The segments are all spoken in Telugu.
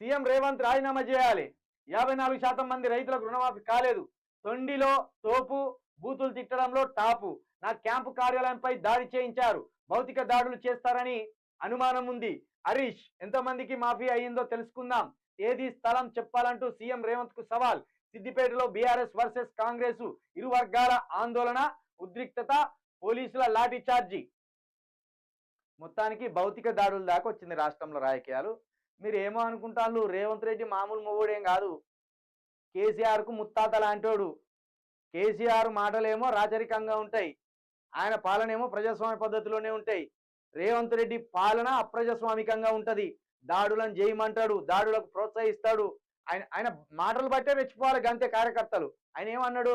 సీఎం రేవంత్ రాజీనామా చేయాలి. యాభై నాలుగు శాతం మంది రైతులకు రుణమాఫీ కాలేదు. తొండిలో తోపు బూతులు తిట్టడంలో టాపు. నా క్యాంపు కార్యాలయంపై దాడి చేయించారు. భౌతిక దాడులు చేస్తారని అనుమానం ఉంది. హరీష్ ఎంతమందికి మాఫీ అయ్యిందో తెలుసుకుందాం. ఏది స్థలం చెప్పాలంటూ సీఎం రేవంత్కు సవాల్. సిద్దిపేటలో బీఆర్ఎస్ వర్సెస్ కాంగ్రెస్ ఇరు వర్గాల ఆందోళన ఉద్రిక్తత పోలీసుల లాఠీ చార్జీ. మొత్తానికి భౌతిక దాడుల దాకా వచ్చింది రాష్ట్రంలో రాజకీయాలు. మీరు ఏమో అనుకుంటాను రేవంత్ రెడ్డి మామూలు మొగుడేం కాదు. కేసీఆర్కు ముత్తాత లాంటోడు. కేసీఆర్ మాటలేమో రాచరికంగా ఉంటాయి. ఆయన పాలనేమో ప్రజాస్వామ్య పద్ధతిలోనే ఉంటాయి. రేవంత్ రెడ్డి పాలన అప్రజాస్వామికంగా ఉంటది. దాడులను చేయమంటాడు దాడులకు ప్రోత్సహిస్తాడు. ఆయన ఆయన మాటలు బట్టే రెచ్చిపోవాలి గంతే కార్యకర్తలు. ఆయన ఏమన్నాడు?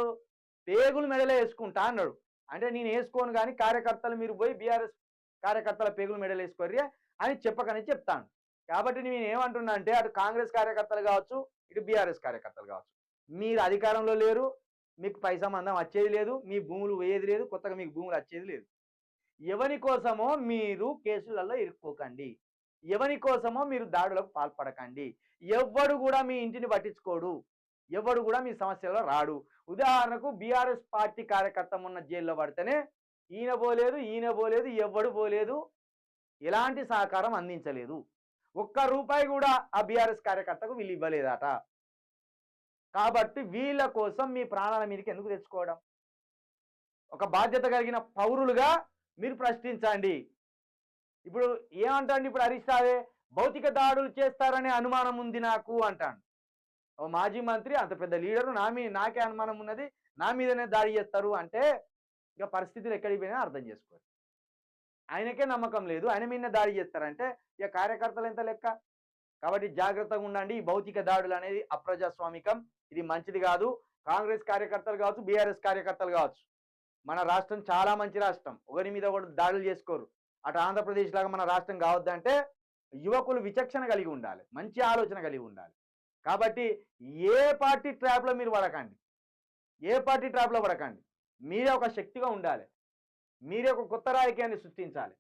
పేగులు మెడలే వేసుకుంటా అన్నాడు. అంటే నేను వేసుకోను కానీ కార్యకర్తలు మీరు పోయి బీఆర్ఎస్ కార్యకర్తల పేగులు మెడలు వేసుకోర్రే అని చెప్పకనే చెప్తాను. కాబట్టి నేను ఏమంటున్నా అంటే అటు కాంగ్రెస్ కార్యకర్తలు కావచ్చు ఇటు బీఆర్ఎస్ కార్యకర్తలు కావచ్చు. మీరు అధికారంలో లేరు మీకు పైసా మందం వచ్చేది లేదు మీ భూములు పోయేది లేదు కొత్తగా మీకు భూములు వచ్చేది లేదు. ఎవరి కోసమో మీరు కేసులలో ఇరుక్కోకండి ఎవరి కోసమో మీరు దాడులకు పాల్పడకండి. ఎవ్వడు కూడా మీ ఇంటిని పట్టించుకోడు. ఎవడు కూడా మీ సమస్యలో రాడు. ఉదాహరణకు బీఆర్ఎస్ పార్టీ కార్యకర్త ఉన్న జైల్లో పడితేనే ఈయన పోలేదు ఈయన పోలేదు ఎవ్వడు పోలేదు ఎలాంటి సహకారం అందించలేదు. ఒక్క రూపాయి కూడా ఆ బీఆర్ఎస్ కార్యకర్తకు వీళ్ళు ఇవ్వలేదట. కాబట్టి వీళ్ళ కోసం మీ ప్రాణాల మీదకి ఎందుకు తెచ్చుకోవడం? ఒక బాధ్యత కలిగిన పౌరులుగా మీరు ప్రశ్నించండి. ఇప్పుడు ఏమంటాండి ఇప్పుడు హరీష్ రావే? భౌతిక దాడులు చేస్తారనే అనుమానం ఉంది నాకు అంటాడు. ఓ మాజీ మంత్రి అంత పెద్ద లీడరు నా మీ నాకే అనుమానం ఉన్నది నా మీదనే దాడి చేస్తారు అంటే ఇక పరిస్థితులు ఎక్కడికి పోయినా అర్థం చేసుకోరు. ఆయనకే నమ్మకం లేదు. ఆయన మీద దాడి చేస్తారంటే ఇక కార్యకర్తలు ఎంత లెక్క? కాబట్టి జాగ్రత్తగా ఉండండి. ఈ భౌతిక దాడులు అనేది అప్రజాస్వామికం. ఇది మంచిది కాదు. కాంగ్రెస్ కార్యకర్తలు కావచ్చు బీఆర్ఎస్ కార్యకర్తలు కావచ్చు. మన రాష్ట్రం చాలా మంచి రాష్ట్రం. ఒకరి మీద ఒకటి దాడులు చేసుకోరు. అటు ఆంధ్రప్రదేశ్ లాగా మన రాష్ట్రం కావద్దంటే యువకులు విచక్షణ కలిగి ఉండాలి. మంచి ఆలోచన కలిగి ఉండాలి. కాబట్టి ఏ పార్టీ ట్రాప్లో మీరు పడకండి. ఏ పార్టీ ట్రాప్లో పడకండి. మీరే ఒక శక్తిగా ఉండాలి. మీరే ఒక కొత్త రాజకీయాన్ని సృష్టించాలి.